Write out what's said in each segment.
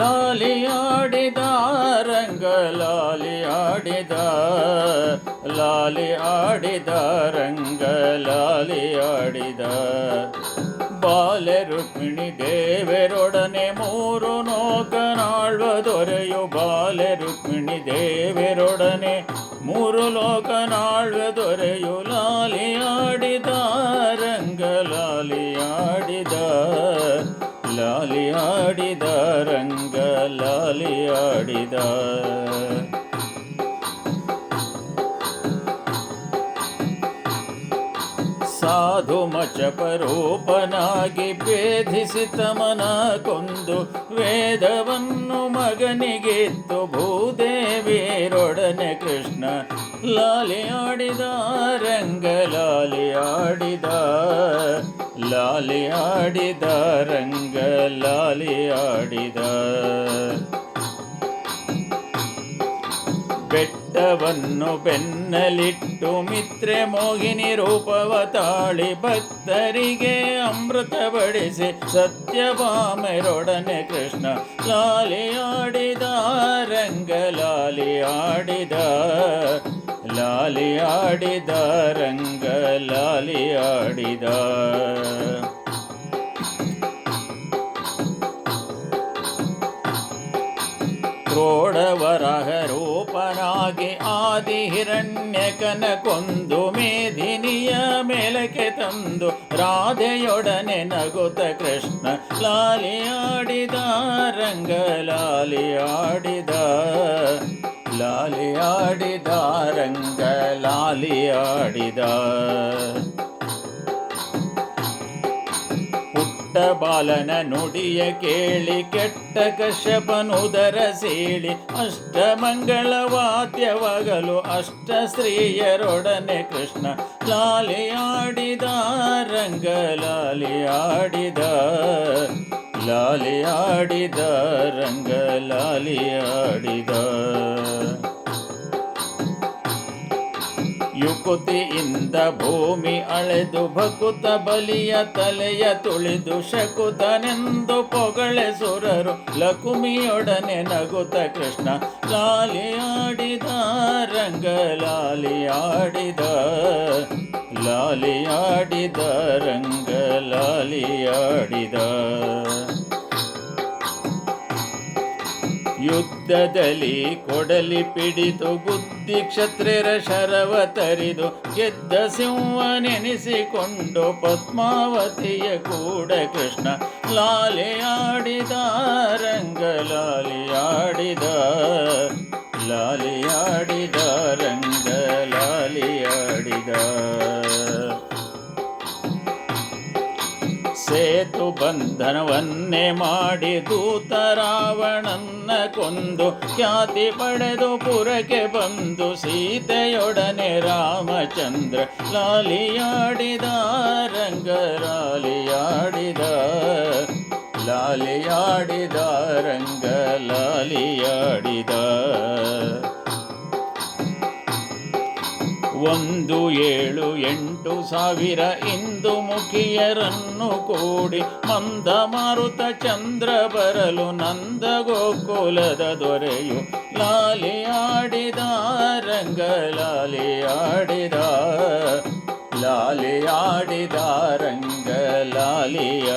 ಲಾಲಿಯಾಡಿದ ರಂಗ ಲಾಲಿಯಾಡಿದ ಲಾಲಿ ಆಡಿದ ರಂಗ ಲಾಲಿಯಾಡಿದ ಬಾಲೆ ರುಕ್ಮಿಣಿ ದೇವರೊಡನೆ ಮೂರು ಲೋಕನಾಳ್ವ ದೊರೆಯು ಬಾಲೆ ರುಕ್ಮಿಣಿ ದೇವರೊಡನೆ ಮೂರು ಲೋಕನಾಳ್ವ ದೊರೆಯು ಲಾಲಿಯಾಡಿದ ರಂಗ ಲಾಲಿಯಾಡಿದ ಆಡಿದ ರಂಗ ಲಾಲಿಯಾಡಿದ ಸಾಧು ಮಚಪರೂಪನಾಗಿ ಭೇದಿಸಿ ತಮನ ಕೊಂದು ವೇದವನ್ನು ಮಗನಿಗೆತ್ತು. ಭೂದೇವಿಯರೊಡನೆ ಕೃಷ್ಣ ಲಾಲಿ ಆಡಿದ ರಂಗ, ಲಾಲಿ ಆಡಿದ. ಲಾಲಿ ಆಡಿದ ರಂಗ, ಲಾಲಿ ಆಡಿದ ಬೆಟ್ಟವನ್ನು ಬೆನ್ನಲಿಟ್ಟು ಮಿತ್ರೆ ಮೋಹಿನಿ ರೂಪವ ತಾಳಿ ಭಕ್ತರಿಗೆ ಅಮೃತ ಬಡಿಸಿ ಸತ್ಯಭಾಮೆರೊಡನೆ ಕೃಷ್ಣ, ಲಾಲಿ ಆಡಿದ ರಂಗ, ಲಾಲಿ ಆಡಿದ ಲಾಲಿ ಆಡಿದ ರಂಗ, ಲಾಲಿ ಆಡಿದ. ಕ್ರೋಡವರಹ ರೂಪನಾಗಿ ಆದಿ ಹಿರಣ್ಯಕನ ಕೊಂದು ಮೇದಿನಿಯ ಮೇಲಕ್ಕೆ ತಂದು ರಾಧೆಯೊಡನೆ ನಗುತ ಕೃಷ್ಣ ಲಾಲಿಯಾಡಿದ ರಂಗ, ಲಾಲಿ ಆಡಿದ ಲಾಲಿ ಆಡಿದ, ರಂಗ ಲಾಲಿಯಾಡಿದ ಪುಟ್ಟ ಬಾಲನ ನುಡಿಯ ಕೇಳಿ, ಕೆಟ್ಟ ಕಶ್ಯಪನುದರ ಸೀಳಿ. ಅಷ್ಟಮಂಗಳ ವಾದ್ಯವಾಗಲು ಅಷ್ಟ ಸ್ತ್ರೀಯರೊಡನೆ ಕೃಷ್ಣ. ಲಾಲಿಯಾಡಿದ ರಂಗ ಲಾಲಿ ಆಡಿದ. ಲಾಲಿ ಆಡಿದ, ರಂಗ ಲಾಲಿ ಆಡಿದ. ಯುಕುತಿಯಿಂದ ಭೂಮಿ ಅಳೆದು ಭಕುತ ಬಲಿಯ ತಲೆಯ ತುಳಿದು ಶಕುತನೆಂದು ಪೊಗಳೆ ಸುರರು, ಲಕುಮಿಯೊಡನೆ ನಗುತ ಕೃಷ್ಣ, ಲಾಲಿ ಆಡಿದ, ರಂಗ ಲಾಲಿ ಆಡಿದ ಲಾಲಿ ಆಡಿದ, ರಂಗ ಲಾಲಿ ಆಡಿದ ಯುದ್ಧದಲ್ಲಿ ಕೊಡಲಿ ಪಿಡಿತು ಬುದ್ಧಿ ಕ್ಷತ್ರಿಯರ ಶರವ ತರಿದು ಗೆದ್ದ ಸಿಂಹ ನೆನೆಸಿಕೊಂಡು ಪದ್ಮಾವತಿಯ ಕೂಡ ಕೃಷ್ಣ ಲಾಲಿಯಾಡಿದ ರಂಗ ಲಾಲಿಯಾಡಿದ ಲಾಲಿಯಾಡಿದ, ರಂಗ ಸೇತು ಬಂಧನವನ್ನೇ ಮಾಡಿ ದೂತ ರಾವಣನ್ನ ಕೊಂದು ಖ್ಯಾತಿ ಪಡೆದು ಪುರಕ್ಕೆ ಬಂದು ಸೀತೆಯೊಡನೆ ರಾಮಚಂದ್ರ ಲಾಲಿಯಾಡಿದ ರಂಗ ಲಾಲಿಯಾಡಿದ ಲಾಲಿಯಾಡಿದ ರಂಗ ಲಾಲಿಯಾಡಿದ. ಒಂದು ಏಳು ಎಂಟು ಸಾವಿರ ಇಂದು ಮುಖಿಯರನ್ನು ಕೂಡಿ ಮಂದ ಮಾರುತ ಚಂದ್ರ ಬರಲು ನಂದ ಗೋಕುಲದ ದೊರೆಯು. ಲಾಲಿಯಾಡಿದ ರಂಗ ಲಾಲಿಯಾಡಿದ ಲಾಲಿಯಾಡಿದ ಲಾಲಿ ರಂಗ ಲಾಲಿ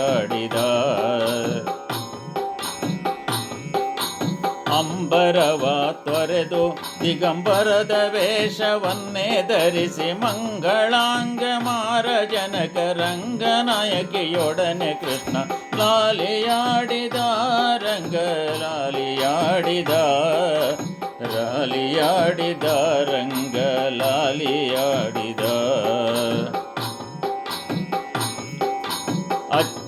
ತ್ವರೆದು ತೊರೆದು ದಿಗಂಬರದ ವೇಷವನ್ನೇ ಧರಿಸಿ ಮಂಗಳಾಂಗ ಮಾರ ಜನಕ ರಂಗನಾಯಕಿಯೊಡನೆ ಕೃಷ್ಣ ಲಾಲಿಯಾಡಿದ ರಂಗ ಲಾಲಿಯಾಡಿದ ಲಾಲಿಯಾಡಿದ ರಂಗ ಲಾಲಿಯಾಡಿದ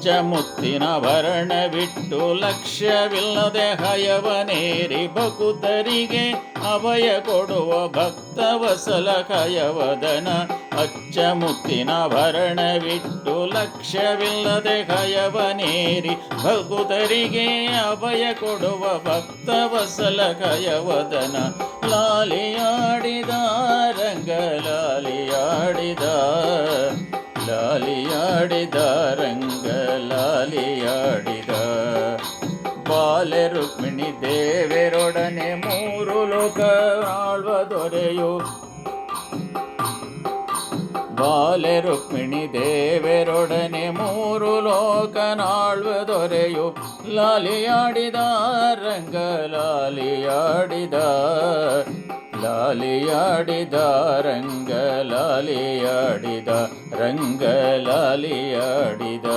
ಅಚ್ಚ ಮುತ್ತಿನ ಭರಣವಿಟ್ಟು ಲಕ್ಷ್ಯವಿಲ್ಲದೆ ಹಯವನೇರಿ ಭಕುತರಿಗೆ ಅಭಯ ಕೊಡುವ ಭಕ್ತ ವಸಲ ಕಯವದನ ಅಚ್ಚ ಮುತ್ತಿನ ಭರಣವಿಟ್ಟು ಲಕ್ಷ್ಯವಿಲ್ಲದೆ ಕಯವನೇರಿ ಭಕುತರಿಗೆ ಅಭಯ ಕೊಡುವ ಭಕ್ತ ವಸಲ ಕಯವದನ ಲಾಲಿಯಾಡಿದ ರಂಗ ಲಾಲಿಯಾಡಿದ ಲಾಲಿಯಾಡಿದ ರಂಗ ಲಾಲಿಯಾಡಿದ ಬಾಲ ಬಾಲೆ ರುಕ್ಮಿಣಿ ದೇವೆರೊಡನೆ ಮೂರು ಲೋಕ ಆಳ್ವ ದೊರೆಯು. ಬಾಲೆ ರುಕ್ಮಿಣಿ ದೇವೆರೊಡನೆ ಮೂರು ಲೋಕನಾಳ್ವ ದೊರೆಯು. ಲಾಲಿಯಾಡಿದ ರಂಗ ಲಾಲಿಯಾಡಿದ ಲಾಲಿಯಾಡಿದ ರಂಗ ಲಾಲಿಯಾಡಿದ ರಂಗ ಲಾಲಿಯಾಡಿದ